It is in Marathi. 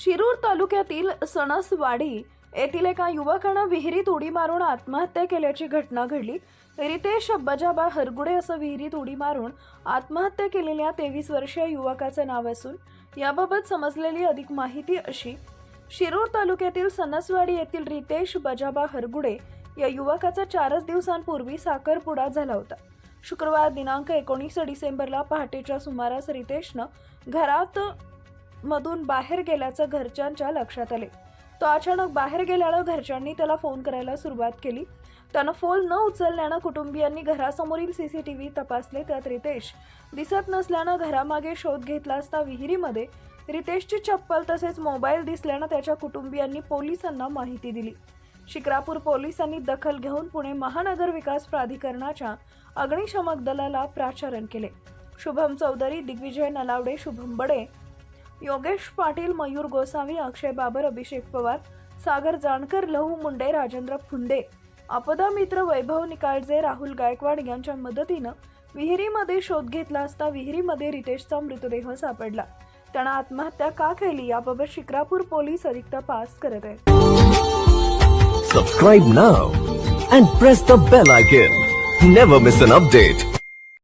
शिरूर तालुक्यातील सणसवाडी येथील एका युवकानं विहिरीत उडी मारून आत्महत्या केल्याची घटना घडली. रितेश बजाबा हरगुडे असं विहिरीत उडी मारून आत्महत्या केलेल्या तेवीस वर्षीय युवकाचं नाव असून याबाबत समजलेली अधिक माहिती अशी. शिरूर तालुक्यातील सणसवाडी येथील रितेश बजाबा हरगुडे या युवकाचा चारच दिवसांपूर्वी साखरपुडा झाला होता. शुक्रवार दिनांक एकोणीस डिसेंबरला पहाटेच्या सुमारास रितेशनं घरात मधून बाहेर गेल्याचं घरच्यांच्या लक्षात आले. तो अचानक बाहेर गेल्यानं घरच्यांनी त्याला फोन करायला सुरुवात केली. त्यानं फोन न उचलल्यानं कुटुंबियांनी घरासमोरील सी सी टी व्ही तपासले. त्यात रितेश दिसत नसल्यानं घरामागे शोध घेतला असता विहिरीमध्ये. रितेशची चप्पल तसेच मोबाईल दिसल्यानं त्याच्या कुटुंबियांनी पोलिसांना माहिती दिली. शिक्रापूर पोलिसांनी दखल घेऊन पुणे महानगर विकास प्राधिकरणाच्या अग्निशमक दलाला प्राचारण केले. शुभम चौधरी दिग्विजय नलावडे शुभम बडे योगेश पाटील मयूर गोसावी अक्षय बाबर अभिषेक पवार सागर जानकर लहू मुंडे राजेंद्र फुंडे आपदा मित्र वैभव निकाळजे राहुल गायकवाड यांच्या मदतीनं विहिरीमध्ये शोध घेतला असता विहिरीमध्ये रितेशचा मृतदेह सापडला. त्यानं आत्महत्या का केली याबाबत शिक्रापूर पोलीस अधिक तपास करत आहेत. Subscribe now and press the bell icon never miss an update